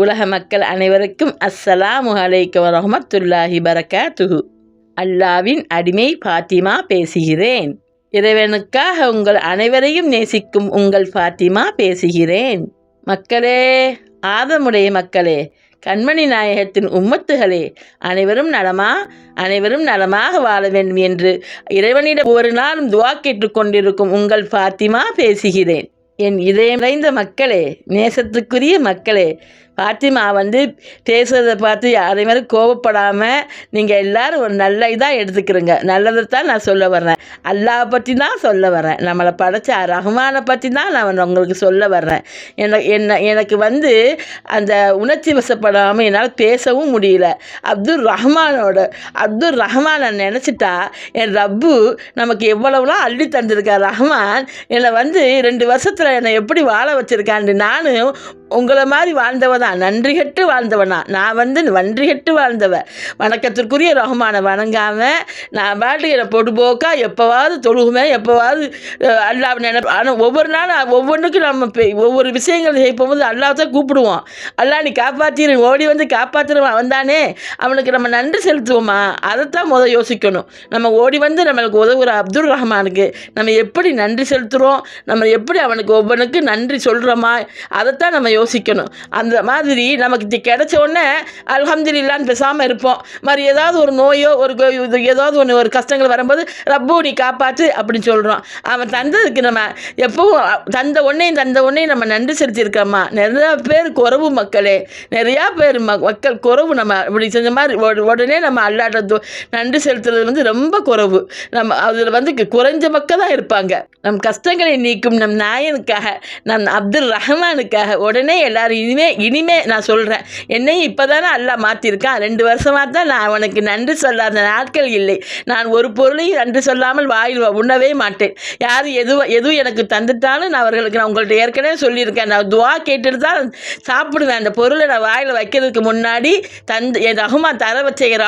உலக மக்கள் அனைவருக்கும் அஸ்ஸலாமு அலைக்கும் வரஹ்மத்துல்லாஹி பரகாத்துஹு. அல்லாவின் அடிமை ஃபாத்திமா பேசுகிறேன். இறைவனுக்காக உங்கள் அனைவரையும் நேசிக்கும் உங்கள் ஃபாத்திமா பேசுகிறேன். மக்களே ஆதமுடைய மக்களே கண்மணி நாயகத்தின் உம்மத்துகளே அனைவரும் நலமா அனைவரும் நலமாக வாழ வேண்டும் என்று இறைவனிடம் ஒரு நாளும் துவா கேட்டுக்கொண்டிருக்கும் உங்கள் ஃபாத்திமா பேசுகிறேன். என் இதயம் நிறைந்த மக்களே நேசத்துக்குரிய மக்களே ஃபாத்திமா வந்து பேசுறதை பார்த்து யாரையும் கோவப்படாமல் நீங்கள் எல்லாரும் ஒரு நல்ல இதாக எடுத்துக்கிறோங்க. நல்லதை தான் நான் சொல்ல வர்றேன். அல்லாஹ் பற்றி தான் சொல்ல வர்றேன். நம்மளை படைச்ச ரஹ்மானை பற்றி தான் நான் உங்களுக்கு சொல்ல வர்றேன். என்ன என்ன எனக்கு வந்து அந்த உணர்ச்சி வசப்படாமல் என்னால் பேசவும் முடியல. அப்துல் ரஹ்மானோட அப்துல் ரஹ்மானை நினச்சிட்டா என் ரப்பு நமக்கு எவ்வளவுலாம் அள்ளி தந்திருக்கார். ரஹ்மான் என்னை வந்து ரெண்டு வருஷத்தில் என்னை எப்படி வாழ வச்சுருக்கான்னு நானும் உங்களை மாதிரி வாழ்ந்தவ தான் நன்றி கெட்டு வாழ்ந்தவனா. நான் வந்து நன்றி கெட்டு வாழ்ந்தவ. வணக்கத்திற்குரிய ரஹ்மானை வணங்காமல் நான் பாட்டுக்கு என்னை பொடுபோக்கா எப்போவாவது தொழுகுவேன் எப்போவாது அல்லா அல்லாஹ் நினைப்ப. ஆனால் ஒவ்வொரு நாளும் ஒவ்வொன்றுக்கும் நம்ம ஒவ்வொரு விஷயங்கள் செய்யும்போது அல்லாஹ் தான் கூப்பிடுவோம் அல்லாஹ் நீ காப்பாற்றிடு ஓடி வந்து காப்பாற்றுறவன் வந்தானே அவனுக்கு நம்ம நன்றி செலுத்துவோமா? அதைத்தான் முதல் யோசிக்கணும். நம்ம ஓடி வந்து நம்மளுக்கு உதவுற அப்துல் ரஹ்மானுக்கு நம்ம எப்படி நன்றி செலுத்துகிறோம் நம்ம எப்படி அவனுக்கு ஒவ்வொன்றுக்கு நன்றி சொல்கிறோமா அதைத்தான் நம்ம யோசிக்கணும். அந்த மாதிரி நமக்கு இது கிடைச்ச உடனே அல்ஹம்துலில்லான்னு பேசாமல் இருப்போம். மாதிரி ஏதாவது ஒரு நோயோ ஒரு கோ- இது ஏதாவது ஒன்று ஒரு கஷ்டங்கள் வரும்போது ரப்பு நீ காப்பாற்று அப்படின்னு சொல்கிறோம் அவன் தந்ததுக்கு நம்ம எப்பவும் தந்த ஒன்றையும் தந்த ஒன்றையும் நம்ம நன்றி செலுத்தியிருக்கோமா? நிறையா பேர் குறவு மக்களே. நிறையா பேர் ம மக்கள் குறவு நம்ம இப்படி செஞ்ச மாதிரி உடனே நம்ம அல்லாட்ட நன்றி செலுத்துறது வந்து ரொம்ப குறவு. நம்ம அதில் வந்து குறைஞ்ச மக்கள் தான் இருப்பாங்க. நம் கஷ்டங்களை நீக்கும் நம் நாயனுக்காக நம் அப்துல் ரஹ்மானுக்காக உடனே எல்லாரும் இனிமே இனிமே நான் சொல்கிறேன் என்னையும் இப்போ தானே அல்லா மாற்றிருக்கான் ரெண்டு வருஷமாக தான் நான் அவனுக்கு நன்றி சொல்லாத நாட்கள் இல்லை. நான் ஒரு பொருளையும் நன்றி சொல்லாமல் வாயில் உண்ணவே மாட்டேன். யார் எதுவும் எதுவும் எனக்கு தந்துட்டாலும் நான் அவர்களுக்கு நான் உங்கள்கிட்ட ஏற்கனவே சொல்லியிருக்கேன். நான் துவா கேட்டுட்டு தான் சாப்பிடுவேன். அந்த பொருளை நான் வாயில் வைக்கிறதுக்கு முன்னாடி தந்து என் ரகுமான் தர வச்ச என்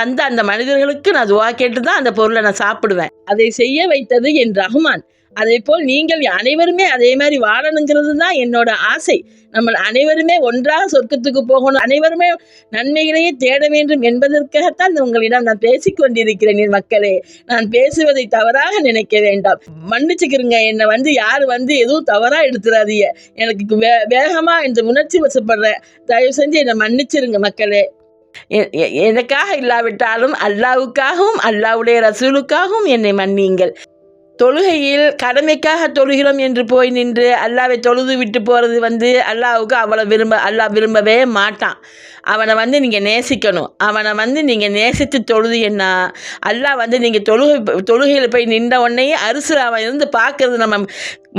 தந்த அந்த மனிதர்களுக்கு நான் துவா கேட்டு தான் அந்த பொருளை நான் சாப்பிடுவேன். அதை செய்ய வைத்தது என் ரகுமான். அதே போல் நீங்கள் அனைவருமே அதே மாதிரி வாழணுங்கிறது தான் என்னோட ஆசை. நம்ம அனைவருமே ஒன்றாக சொர்க்கத்துக்கு போகணும். அனைவருமே நன்மைகளையே தேட வேண்டும் என்பதற்காகத்தான் உங்களிடம் நான் பேசிக்கொண்டிருக்கிறேன் என் மக்களே. நான் பேசுவதை தவறாக நினைக்க வேண்டாம். மன்னிச்சுக்கிறேங்க என்னை வந்து யார் வந்து எதுவும் தவறாக எடுத்துறாதீங்க. எனக்கு வே வேகமாக இந்த உணர்ச்சி வசப்படுறேன் தயவு செஞ்சு என்னை மன்னிச்சிருங்க மக்களே. எ- எ- எனக்காக இல்லாவிட்டாலும் அல்லாவுக்காகவும் அல்லாவுடைய ரசூலுக்காகவும் என்னை மன்னியுங்கள். தொழுகையில் கடமைக்காக தொழுகிறோம் என்று போய் நின்று அல்லாவை தொழுது விட்டு போகிறது வந்து அல்லாவுக்கு அவ்வளோ விரும்ப அல்லா விரும்பவே மாட்டான். அவனை வந்து நீங்கள் நேசிக்கணும். அவனை வந்து நீங்கள் நேசித்து தொழுதுன்னா அல்லாஹ் வந்து நீங்கள் தொழுகை தொழுகையில் போய் நின்ற உடனே அரிசி அவன் இருந்து பார்க்கறது நம்ம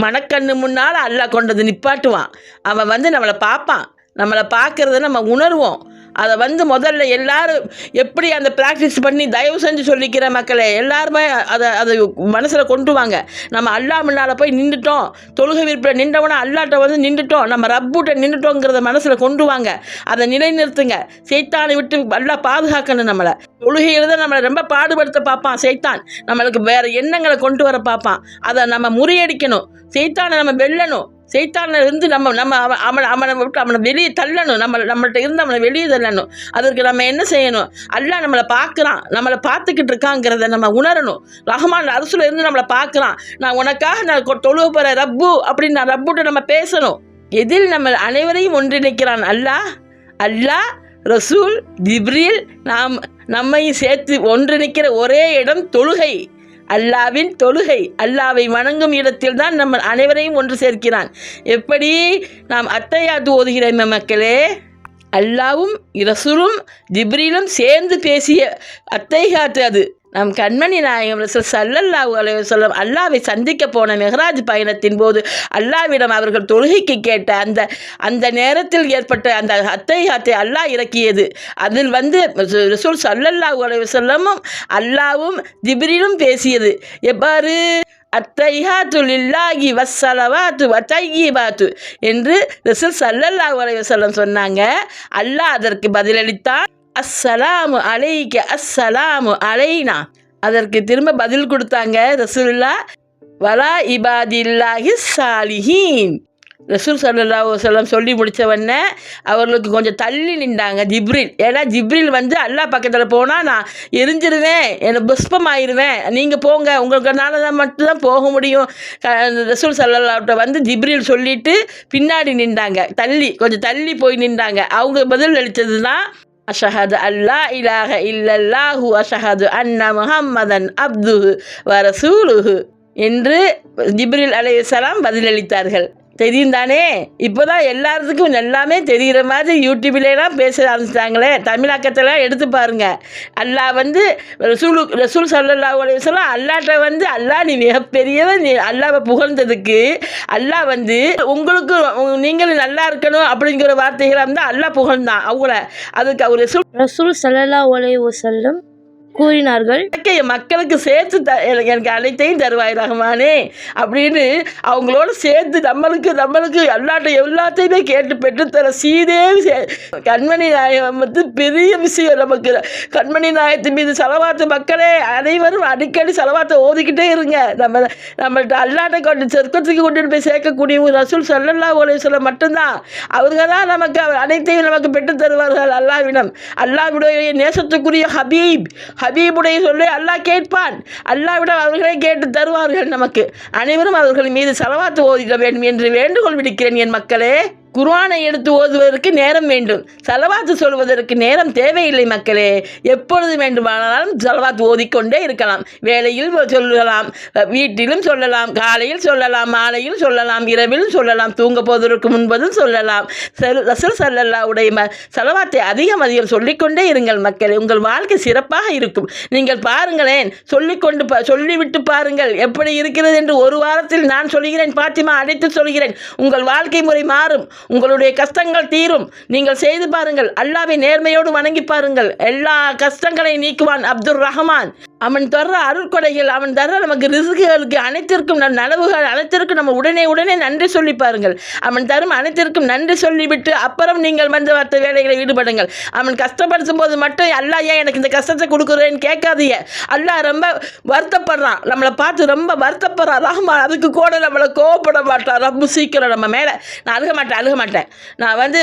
மனக்கண்ணு முன்னால் அல்லாஹ் கொண்டது நிப்பாட்டுவான். அவன் வந்து நம்மளை பார்ப்பான். நம்மளை பார்க்கறத நம்ம உணர்வோம். அதை வந்து முதல்ல எல்லாரும் எப்படி அந்த ப்ராக்டிஸ் பண்ணி தயவு செஞ்சு சொல்லிக்கிற மக்களை எல்லாருமே அதை அதை மனசில் கொண்டு வாங்க. நம்ம அல்லா முன்னால் போய் நின்றுட்டோம் தொழுகை விருப்பில் நின்றவனா அல்லாட்ட வந்து நின்றுட்டோம் நம்ம ரப்புட்ட நின்றுட்டோங்கிறத மனசில் கொண்டு வாங்க. அதை நிலைநிறுத்துங்க. சைத்தானை விட்டு நல்லா பாதுகாக்கணும் நம்மளை. தொழுகையில் தான் நம்மளை ரொம்ப பாடுபடுத்த பார்ப்பான் சைத்தான். நம்மளுக்கு வேறு எண்ணங்களை கொண்டு வர பார்ப்பான். அதை நம்ம முறியடிக்கணும். சைத்தானை நம்ம வெல்லணும். சைத்தான இருந்து நம்ம நம்ம அவன் அவனை அவனை விட்டு அவனை வெளியே தள்ளணும். நம்ம நம்மள்கிட்ட இருந்து அவனை வெளியே தள்ளணும். அதற்கு நம்ம என்ன செய்யணும்? அல்லாஹ் நம்மளை பார்க்குறான். நம்மளை பார்த்துக்கிட்டு இருக்காங்கிறத நம்ம உணரணும். ரஹ்மான் அரசுல இருந்து நம்மளை பார்க்குறான். நான் உனக்காக நான் கொ- தொழுவ போகிற ரப்பு அப்படின்னு நான் ரப்புட்ட நம்ம பேசணும். எதில் நம்ம அனைவரையும் ஒன்றிணைக்கிறான் அல்லாஹ்? அல்லாஹ் ரசூல் திப்ரில் நாம் நம்மையும் சேர்த்து ஒன்றிணைக்கிற ஒரே இடம் தொழுகை. அல்லாவின் தொழுகை அல்லாவை வணங்கும் இடத்தில் தான் நம்ம அனைவரையும் ஒன்று சேர்க்கிறான். எப்படி நாம் அத்தையாது ஓதுகிறோம் மக்களே? அல்லாவும் இரசுலும் ஜிப்ரிலும் சேர்ந்து பேசிய அத்தைகாத்து அது. நம் கண்மணி நாயகம் ரசூல் சல்லல்லாஹு அலைஹி சொல்லம் அல்லாவை சந்திக்க போன மெஹராஜ் பயணத்தின் போது அல்லாவிடம் அவர்கள் தொழுகைக்கு கேட்ட அந்த அந்த நேரத்தில் ஏற்பட்ட அந்த அத்தைஹாத்தை அல்லாஹ் இறக்கியது. அதில் வந்து ரசூல் சல்லல்லாஹு அலைஹி வஸல்லமும் அல்லாவும் ஜிப்ரீலும் பேசியது. எவ்வாறு? அத்தைஹாத்து வசலவாத்து வஸ்ஸலவாத்து வத்தையிபாத்து என்று ரசூல் சல்லல்லாஹு அலைஹி வஸல்லம் சொன்னாங்க. அல்லாஹ் அதற்கு பதிலளித்தான். அஸ்ஸலாமு அலைக்கு அஸ்ஸலாமு அலைனா. அதற்கு திரும்ப பதில் கொடுத்தாங்க ரசூல்லா வலா இபாதில்லாஹி சாலிஹீன் ரசூல் சல்லா வல்லம் சொல்லி முடித்தவொடனே அவர்களுக்கு கொஞ்சம் தள்ளி நின்றாங்க. ஜிப்ரில் ஏன்னா ஜிப்ரில் வந்து அல்லாஹ் பக்கத்தில் போனால் நான் எரிஞ்சிருவேன் எனக்கு புஷ்பம் ஆயிடுவேன் நீங்கள் போங்க உங்களுக்குனால தான் மட்டும்தான் போக முடியும். ரசூல் சல்லாட்ட வந்து ஜிப்ரில் சொல்லிட்டு பின்னாடி நின்றாங்க. தள்ளி கொஞ்சம் தள்ளி போய் நின்றாங்க. அவங்க பதில் அளித்தது தான் அஷஹது அல்லா இலாக இல்லல்லாஹு அஷஹது அன்ன முஹம்மதன் அப்துஹு வரசூலுஹு என்று ஜிப்ரில் அலையுசலாம் பதிலளித்தார்கள். தெரியும் தானே இப்போ தான் எல்லாத்துக்கும் எல்லாமே தெரிகிற மாதிரி யூடியூப்லாம் பேச ஆரம்பிச்சிட்டாங்களே. தமிழாக்கத்தெல்லாம் எடுத்து பாருங்க. அல்லாஹ் வந்து ரசூலு ரசூல் சல்லா அலையம் அல்லாட்ட வந்து அல்லாஹ் நீ மிகப்பெரியவன். நீ அல்லாவை புகழ்ந்ததுக்கு அல்லாஹ் வந்து உங்களுக்கு நீங்களும் நல்லா இருக்கணும் அப்படிங்கிற வார்த்தைகளாக இருந்தால் அல்லாஹ் புகழ்ந்தான் அவங்கள. அதுக்கு அவர் ரசூல் ரசூல் சல்லா உலக செல்லும் கூறினார்கள். என் மக்களுக்கு சேர்த்து த எனக்கு எனக்கு அனைத்தையும் தருவாய் ரஹ்மானே அப்படின்னு அவங்களோட சேர்த்து நம்மளுக்கு நம்மளுக்கு எல்லாட்ட எல்லாத்தையுமே கேட்டு பெற்றுத்தர சீதே கண்மணி நாயகம் வந்து பெரிய விஷயம் நமக்கு. கண்மணி நாயத்து மீது செலவாத்து மக்களே அனைவரும் அடிக்கடி செலவாத்தை ஓதிக்கிட்டே இருங்க. நம்ம நம்மள்ட்ட அல்லாட்டை கொண்டு சொர்க்கத்துக்கு கொண்டு போய் சேர்க்கக்கூடிய ஒரு ரசூல் சல்லல்லா சொல்ல மட்டும்தான். அவங்க தான் நமக்கு அனைத்தையும் நமக்கு பெற்றுத் தருவார்கள் அல்லாவிடம் அல்லாவிடைய நேசத்துக்குரிய ஹபீப் ஹபீபுடைய சொல்லி அல்லாஹ் கேட்பான். அல்லாவிடம் அவர்களே கேட்டு தருவார்கள் நமக்கு. அனைவரும் அவர்கள் மீது செலவாத்து ஓதிக்க வேண்டும் என்று வேண்டுகோள் விடுக்கிறேன் என் மக்களே. குர்ஆனை எடுத்து ஓதுவதற்கு நேரம் வேண்டும். செலவாத்து சொல்வதற்கு நேரம் தேவையில்லை மக்களே. எப்பொழுது வேண்டுமானாலும் செலவாத்து ஓதிக்கொண்டே இருக்கலாம். வேலையில் சொல்லலாம் வீட்டிலும் சொல்லலாம் காலையில் சொல்லலாம் மாலையில் சொல்லலாம் இரவிலும் சொல்லலாம் தூங்க போவதற்கு முன்பதும் சொல்லலாம். செல் ரசூல் சல்லல்லாவுடைய செலவாத்தை அதிகம் அதிகம் சொல்லிக்கொண்டே இருங்கள் மக்களே. உங்கள் வாழ்க்கை சிறப்பாக இருக்கும். நீங்கள் பாருங்களேன் சொல்லிக்கொண்டு பா சொல்லிவிட்டு பாருங்கள். எப்படி இருக்கிறது என்று ஒரு வாரத்தில் நான் சொல்கிறேன் பாத்திமா அழைத்து சொல்கிறேன். உங்கள் வாழ்க்கை முறை மாறும். உங்களுடைய கஷ்டங்கள் தீரும். நீங்கள் செய்து பாருங்கள். அல்லாவை நேர்மையோடு வணங்கி பாருங்கள். எல்லா கஷ்டங்களையும் நீக்குவான் அப்துல் ரஹ்மான். அவன் தர்ற அருள்கொடைகள் அவன் தர்ற நமக்கு ரிசுகுகளுக்கு அனைத்திற்கும் நம் நலவுகள் அனைத்திற்கும் நம்ம உடனே உடனே நன்றி சொல்லி பாருங்கள். அவன் தரும் அனைத்திற்கும் நன்றி சொல்லிவிட்டு அப்புறம் நீங்கள் வந்து வார்த்தை வேலைகளை ஈடுபடுங்கள். அவன் கஷ்டப்படுத்தும் போது மட்டும் அல்லா ஏன் எனக்கு இந்த கஷ்டத்தை கொடுக்குறேன்னு கேட்காதீங்க. அல்லாஹ் ரொம்ப வருத்தப்படுறான். நம்மளை பார்த்து ரொம்ப வருத்தப்படுறான். ரஹ்மான் அதுக்கு கூட நம்மளை கோவப்பட மாட்டான். ரொம்ப சீக்கிரம் நம்ம மேலே நான் அழுக மாட்டேன் அழுக மாட்டேன் நான் வந்து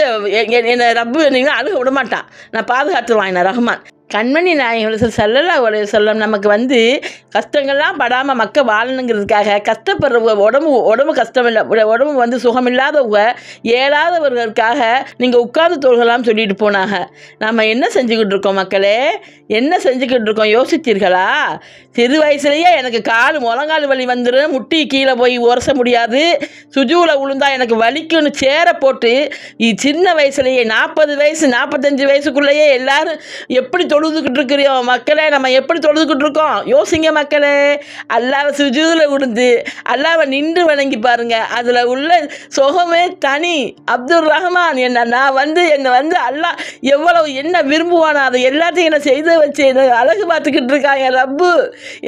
என்னை ரப்பு நீங்கள் அழுக விட மாட்டான் நான் பாதுகாத்துருவான் என்ன ரஹ்மான். கண்மணி நாயகம் செல்லலா உடைய சொல்லம் நமக்கு வந்து கஷ்டங்கள்லாம் படாமல் மக்கள் வாழணுங்கிறதுக்காக கஷ்டப்படுறவங்க உடம்பு உடம்பு கஷ்டம் இல்லை உடம்பு வந்து சுகமில்லாதவங்க ஏழாதவர்களுக்காக நீங்கள் உட்கார்ந்து தொழுகலாம் சொல்லிட்டு போனாங்க. நாம் என்ன செஞ்சுக்கிட்டு இருக்கோம் மக்களே? என்ன செஞ்சுக்கிட்டு இருக்கோம்? யோசித்தீர்களா? சிறு வயசுலேயே எனக்கு கால் முழங்கால் வலி வந்துடும் முட்டி கீழே போய் உரச முடியாது சுஜூவில் விழுந்தா எனக்கு வலிக்குன்னு சேர போட்டு சின்ன வயசுலேயே நாற்பது வயசு நாற்பத்தஞ்சு வயசுக்குள்ளேயே எல்லாரும் எப்படி தொழுதுகிட்டு இருக்கிறோம் மக்களே நம்ம எப்படி தொழுதுகிட்டு இருக்கோம்? யோசிங்க மக்களே. அல்லாவை சுஜூதில் விழுந்து அல்லாவை நின்று வணங்கி பாருங்க. அதில் உள்ள சுகமே தனி. அப்துல் ரஹ்மான் என்ன நான் வந்து என்னை வந்து அல்லாஹ் எவ்வளவு என்ன விரும்புவானோ அதை எல்லாத்தையும் என்னை செய்து வச்சு என்னை அழகு பார்த்துக்கிட்டு இருக்கான் என் ரப்பு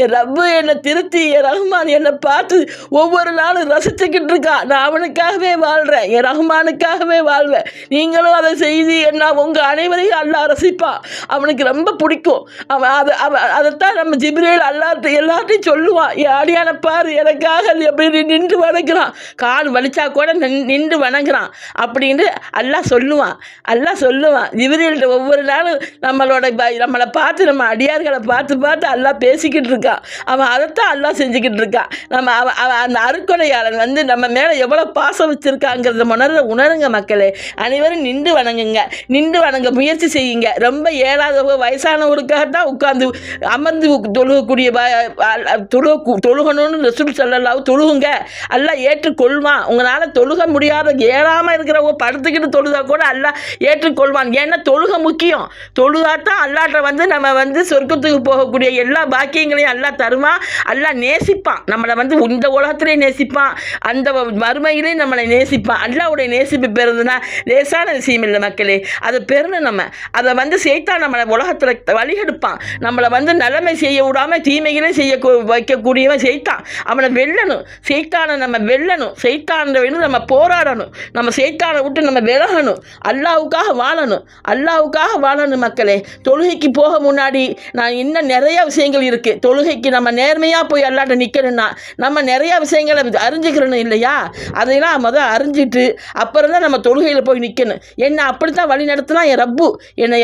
என் ரப்பு என்னை திருத்தி என் ரஹ்மான் என்னை பார்த்து ஒவ்வொரு நாளும் ரசிச்சுக்கிட்டு இருக்கான் நான் அவனுக்காகவே வாழ்கிறேன் என் ரஹ்மானுக்காகவே வாழ்வேன். நீங்களும் அதை செய்து என்ன உங்கள் அனைவரையும் அல்லாஹ் ரசிப்பான் அவனுக்கு ரொம்ப ரொம்ப பிடிக்கும். அவன் அதை அவன் அதைத்தான் நம்ம ஜிப்ரேல் அல்லாட்ட எல்லார்ட்டையும் சொல்லுவான் என் அடியான பாரு எனக்காக நீ எப்படி நின்று வணங்குறான். கால் வலிச்சா கூட நின்- நின்று வணங்குறான். அப்படின்னு அல்லாஹ் சொல்லுவான் அல்லாஹ் சொல்லுவான் ஜிப்ரேல்கிட்ட ஒவ்வொரு நாளும் நம்மளோட நம்மளை பார்த்து நம்ம அடியார்களை பார்த்து பார்த்து அல்லாஹ் பேசிக்கிட்டு இருக்கான் அவன் அதைத்தான் அல்லாஹ் செஞ்சுக்கிட்டு இருக்கான் நம்ம அவன் அவன் அந்த அருக்கொடையாளன் வந்து நம்ம மேலே எவ்வளோ பாசம் வச்சுருக்காங்கிறத உணர உணருங்க மக்களே. அனைவரும் நின்று வணங்குங்க. நின்று வணங்க முயற்சி செய்யுங்க. ரொம்ப ஏழாதவங்க வயசானவருக்காகத்தான் உட்காந்து அமர்ந்து தொழுகக்கூடிய தொழு தொழுகணும்னு ரசூல் சொல்லலாம் தொழுகுங்க. எல்லாம் ஏற்றுக்கொள்வான். உங்களால் தொழுக முடியாத ஏறாமல் இருக்கிறவங்க படுத்துக்கிட்டு தொழுதா கூட எல்லாம் ஏற்றுக்கொள்வான். ஏன்னா தொழுக முக்கியம். தொழுதாத்தான் அல்லாட்ட வந்து நம்ம வந்து சொர்க்கத்துக்கு போகக்கூடிய எல்லா பாக்கியங்களையும் அல்லா தருவான் அல்லா நேசிப்பான். நம்மளை வந்து இந்த உலகத்திலே நேசிப்பான். அந்த மறுமையிலையும் நம்மளை நேசிப்பான். அல்லாவுடைய நேசிப்பு பெறுதுன்னா லேசான விஷயம் இல்லை மக்களே. அதை பெறணும் நம்ம. அதை வந்து சேர்த்தா நம்மளை உலகத்தில் வழிகெடுப்பான். நம்மளை வந்து நிலைமை செய்ய விடாமல் தீமைகளையும் செய்ய வைக்கக்கூடியவன் செய்தான் அவனை வெல்லணும். செய்தானை நம்ம வெல்லணும். செய்தான வேணும் நம்ம போராடணும். நம்ம செய்தானை விட்டு நம்ம விலகணும். அல்லாவுக்காக வாழணும். அல்லாவுக்காக வாழணும் மக்களே. தொழுகைக்கு போக முன்னாடி நான் இன்னும் நிறைய விஷயங்கள் இருக்குது தொழுகைக்கு நம்ம நேர்மையாக போய் அல்லாட்ட நிற்கணும்னா நம்ம நிறையா விஷயங்களை அறிஞ்சுக்கிறணும் இல்லையா? அதையெல்லாம் முதல் அறிஞ்சிட்டு அப்புறம் தான் நம்ம தொழுகையில் போய் நிற்கணும் என்ன அப்படித்தான் வழி நடத்தினா என் ரப்பு என்னை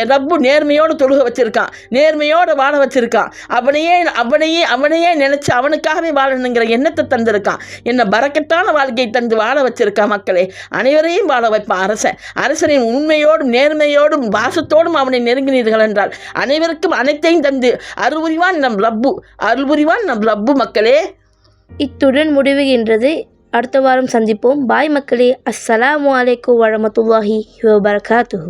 என் ரப்பு நேர் நேர்மையோடு தொழுக வச்சுருக்கான் நேர்மையோடு வாழ வச்சுருக்கான் அவனையே அவனையே அவனையே நினச்சி அவனுக்காகவே வாழணுங்கிற எண்ணத்தை தந்திருக்கான் என்ன பறக்கட்டான வாழ்க்கையை தந்து வாழ வச்சிருக்கான் மக்களே. அனைவரையும் வாழ வைப்பான் அரசன் அரசரின் உண்மையோடும் நேர்மையோடும் வாசத்தோடும் அவனை நெருங்கினீர்கள் என்றால் அனைவருக்கும் அனைத்தையும் தந்து அருள்புரிவான் நம் ரப்பு. அருள்புரிவான் நம் ரப்பு மக்களே. இத்துடன் முடிவுகின்றது. அடுத்த வாரம் சந்திப்போம். பாய் மக்களே. அஸ்ஸலாமு அலைக்கும் வரமத்துல்லாஹி வபரகாத்துஹு.